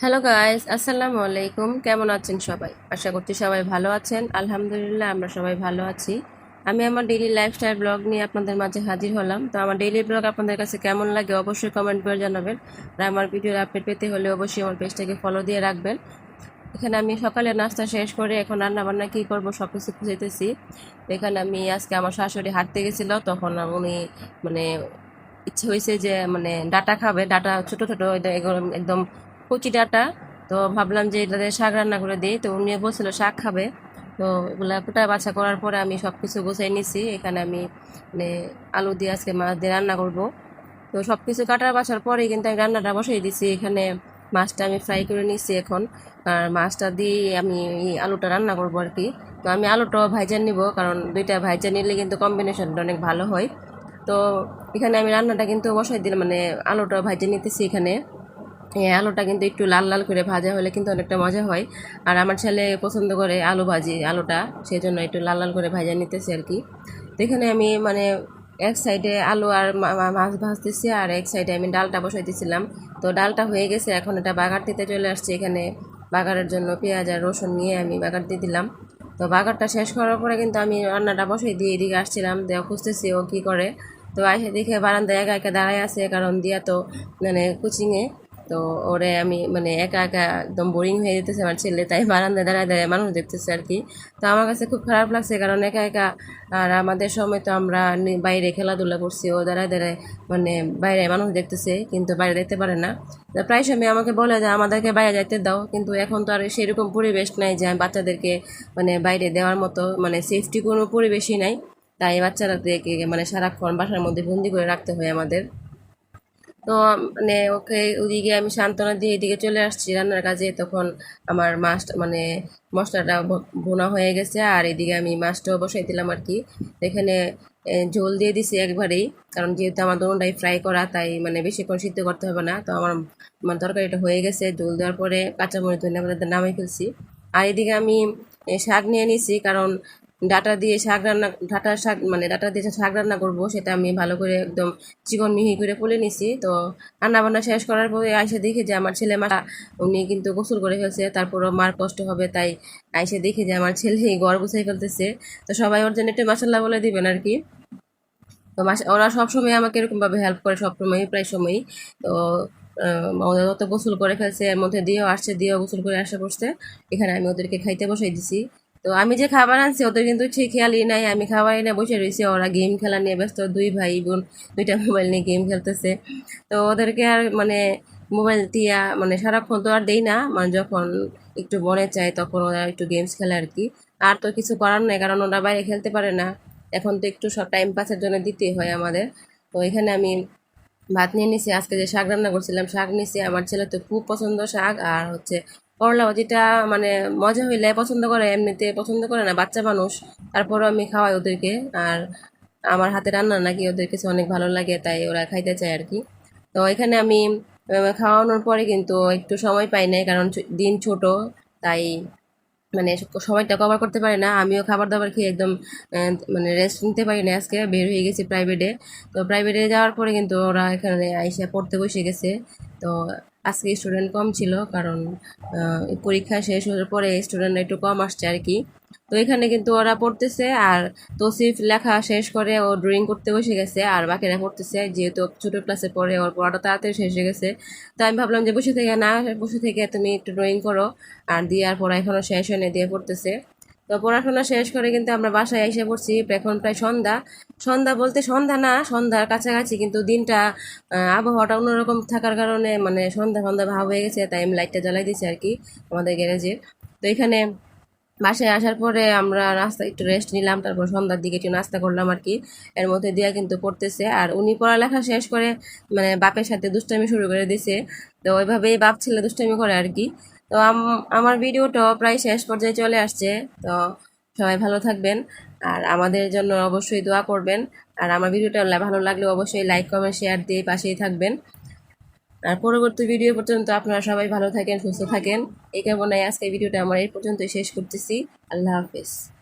Hello guys আসসালামু আলাইকুম কেমন আছেন সবাই? আশা করছি সবাই ভালো আছেন। আলহামদুলিল্লাহ, আমরা সবাই ভালো আছি। আমি আমার ডেইলি লাইফস্টাইল ব্লগ নিয়ে আপনাদের মাঝে হাজির হলাম। তো আমার ডেইলি ব্লগ আপনাদের কাছে কেমন লাগে অবশ্যই কমেন্ট করে জানাবেন। আর আমার ভিডিওর আপডেট পেতে হলে অবশ্যই আমার পেজটাকে ফলো দিয়ে রাখবেন। এখানে আমি সকালে নাস্তা শেষ করে এখন রান্না বান্না কী করব সব কিছু খুঁজেতেছি এখানে আমি আজকে আমার শাশুড়ি হাঁটতে গেছিল, তখন উনি মানে ইচ্ছে হয়েছে যে মানে ডাটা খাবে। ডাটা ছোট ছোট একদম কচি ডাটা, তো ভাবলাম যে এটাতে শাক রান্না করে দিই। তো উনি বলছিল, শাক খাবে। তো এগুলা কুটা বাছা করার পরে আমি সব কিছু গুছাই নিছি। এখানে আমি মানে আলু দিয়ে আজকে মাছ দিয়ে রান্না করব। তো সব কিছু কাটার বাছার পরে কিন্তু আমি রান্নাটা বসাই দিছি। এখানে মাছটা আমি ফ্রাই করে নিচ্ছি এখন। আর মাছটা দিয়ে আমি আলুটা রান্না করব আর কি তো আমি আলুটাও ভাইজা নিব, কারণ দুইটা ভাইজা নিলে কিন্তু কম্বিনেশনটা অনেক ভালো হয়। তো এখানে আমি রান্নাটা কিন্তু বসাই দিলাম মানে আলুটা ভাইজা নিতেছি এখানে। এই আলুটা কিন্তু একটু লাল লাল করে ভাজা হলে কিন্তু অনেকটা মজা হয়। আর আমার ছেলে পছন্দ করে আলু ভাজি, আলুটা সেই জন্য একটু লাল লাল করে ভাজা নিতেছি আর কি। তো এখানে আমি মানে এক সাইডে আলু আর মাছ ভাজতেছি আর এক সাইডে আমি ডালটা বসাইতেছিলাম তো ডালটা হয়ে গেছে, এখন এটা বাগার দিতে চলে আসছে এখানে। বাগারের জন্য পেঁয়াজ আর রসুন নিয়ে আমি বাগার দিয়ে দিলাম। তো বাগারটা শেষ করার পরে কিন্তু আমি রান্নাটা বসাই দিয়ে এদিকে আসছিলাম, দেওয়া খুঁজতেছি ও কী করে। তো আইসে দেখে বারান্দায় একা একা দাঁড়ায় আছে, কারণ দিয়া তো মানে কোচিংয়ে। তো ওরে আমি মানে একা একা একদম বোরিং হয়ে যেতেছে আমার ছেলে, তাই বারান্দায় দাঁড়ায় দাঁড়ায় মানুষ দেখতেছে আর কি। তো আমার কাছে খুব খারাপ লাগছে কারণ একা একা আর আমাদের সময় তো আমরা বাইরে খেলাধুলা করছি, ও দাঁড়ায় দাঁড়ায় মানে বাইরে মানুষ দেখতেছে কিন্তু বাইরে দেখতে পারে না। তো প্রায় সময় আমাকে বলে যে, আমাদেরকে বাইরে যাইতে দাও। কিন্তু এখন তো আর সেরকম পরিবেশ নাই যে আমি বাচ্চাদেরকে মানে বাইরে দেওয়ার মতো মানে সেফটি কোনো পরিবেশই নাই। তাই বাচ্চাদেরকে মানে সারাক্ষণ বাসার মধ্যে বন্দি করে রাখতে হয় আমাদের। তো মানে ওকে ওদিকে আমি সান্ত্বনা দিয়ে এদিকে চলে আসছি রান্নার কাজে। তখন আমার মাছ মানে মশলাটা ভুনা হয়ে গেছে আর এদিকে আমি মাছটাও বসাই দিলাম আর কি। এখানে ঝোল দিয়ে দিছি একবারেই, কারণ যেহেতু আমার দোনটাই ফ্রাই করা, তাই মানে বেশিক্ষণ সিদ্ধ করতে হবে না। তো আমার আমার তরকারিটা হয়ে গেছে, ঝোল দেওয়ার পরে কাঁচামরিচ, ধনিয়া পাতা নামাই ফেলছি। আর এদিকে আমি শাক নিয়ে নিছি, কারণ ডাটা দিয়ে শাক রান্না, ডাটা শাক মানে ডাটা দিয়ে শাক রান্না করব, সেটা আমি ভালো করে একদম চিকন মিহি করে ফুলে নিছি। তো রান্না বান্না শেষ করার পরে আইসে দেখে যে আমার ছেলে মা উনি কিন্তু গোসল করে ফেলছে, তারপরও মার কষ্ট হবে, তাই আইসে দেখে যে আমার ছেলে গড় গুছাই ফেলতেছে। তো সবাই ওর জন্য একটু মশলা বলে দিবেন আর কি। তো ওরা সবসময় আমাকে এরকমভাবে হেল্প করে সবসময় প্রায় সময়ই। তো ওরা তো গোসল করে ফেলছে, এর মধ্যে দিয়েও আসছে, দিয়েও গোসল করে আসে বসছে এখানে আমি ওদেরকে খাইতে বসাই দিছি। তো আমি যে খাবার আনছি, ওদের কিন্তু ঠিক খেয়ালই নাই। আমি খাওয়াই না, বসে রয়েছি ওরা গেম খেলা নিয়ে ব্যস্ত, দুই ভাই বোন দুইটা মোবাইল নিয়ে গেম খেলতেছে। তো ওদেরকে আর মানে মোবাইল দিয়া মানে সারাক্ষণ তো আর দেই না। মানে যখন একটু মনে চায়, তখন ওরা একটু গেমস খেলে আর কি। আর তো কিছু করার নাই, কারণ ওরা বাইরে খেলতে পারে না। এখন তো একটু সব টাইম পাসের জন্য দিতেই হয় আমাদের। তো এখানে আমি ভাত নিয়ে নিছি। আজকে যে শাক রান্না করছিলাম, শাক নিছি। আমার ছেলে তো খুব পছন্দ শাক। আর হচ্ছে করলা যেটা মানে মজা হইলে পছন্দ করে, এমনিতে পছন্দ করে না, বাচ্চা মানুষ। তারপরও আমি খাওয়াই ওদেরকে, আর আমার হাতে রান্না নাকি ওদের কাছে অনেক ভালো লাগে, তাই ওরা খাইতে চায় আর কি। তো এখানে আমি খাওয়ানোর পরে কিন্তু একটু সময় পাই নাই, কারণ দিন ছোট, তাই মানে সময়টা কভার করতে পারি না। আমিও খাবার দাবার খেয়ে একদম মানে রেস্ট নিতে পারি না আজকে বের হয়ে গেছি প্রাইভেটে তো প্রাইভেটে যাওয়ার পরে কিন্তু ওরা এখানে আইসা পড়তে বসে গেছে। তো আজকে স্টুডেন্ট কম ছিল, কারণ পরীক্ষা শেষ হওয়ার পরে স্টুডেন্ট একটু কম আসছে আর কি। তো এখানে কিন্তু ওরা পড়তেছে আর তসিফ লেখা শেষ করে ও ড্রয়িং করতে বসে গেছে আর বাকিরা পড়তেছে, যেহেতু ছোটো ক্লাসে পড়ে ওর পড়াটা তাড়াতাড়ি শেষ হয়ে গেছে। তো আমি ভাবলাম যে বসে থেকে না, বসে থেকে তুমি একটু ড্রয়িং করো আর দিয়ে আর পড়া এখনও শেষ হয়নি, দিয়ে পড়তেছে। তো পড়াশোনা শেষ করে কিন্তু আমরা বাসায় এসে পড়ছি। এখন প্রায় সন্ধ্যা। সন্ধ্যা বলতে সন্ধ্যা না, সন্ধ্যার কাছাকাছি কিন্তু দিনটা আবহাওয়াটা অন্যরকম থাকার কারণে মানে সন্ধ্যা সন্ধ্যা ভাব হয়ে গেছে, তাই আমি লাইটটা জ্বালাই দিয়েছি আর কি আমাদের গ্যারেজে তো এখানে বাসায় আসার পরে আমরা রাস্তা একটু রেস্ট নিলাম, তারপর সন্ধ্যার দিকে একটু নাস্তা করলাম আর কি। এর মধ্যে দিয়া কিন্তু পড়তেছে। আর উনি পড়ালেখা শেষ করে মানে বাপের সাথে দুষ্টামি শুরু করে দিছে তো ওইভাবেই বাপ ছেলে দুষ্টামি করে আর কি। তো আম- আমার ভিডিওটা প্রায় শেষ পর্যায়ে চলে আসছে। তো সবাই ভালো থাকবেন আর আমাদের জন্য অবশ্যই দোয়া করবেন। আর আমার ভিডিওটা ভালো লাগলে অবশ্যই লাইক কমেন্ট শেয়ার দিয়ে পাশেই থাকবেন। আর পরবর্তী ভিডিও পর্যন্ত আপনারা সবাই ভালো থাকেন, সুস্থ থাকেন। এই কেমন আজকে ভিডিওটা আমার এই পর্যন্তই শেষ করতেছি। আল্লাহ হাফেজ।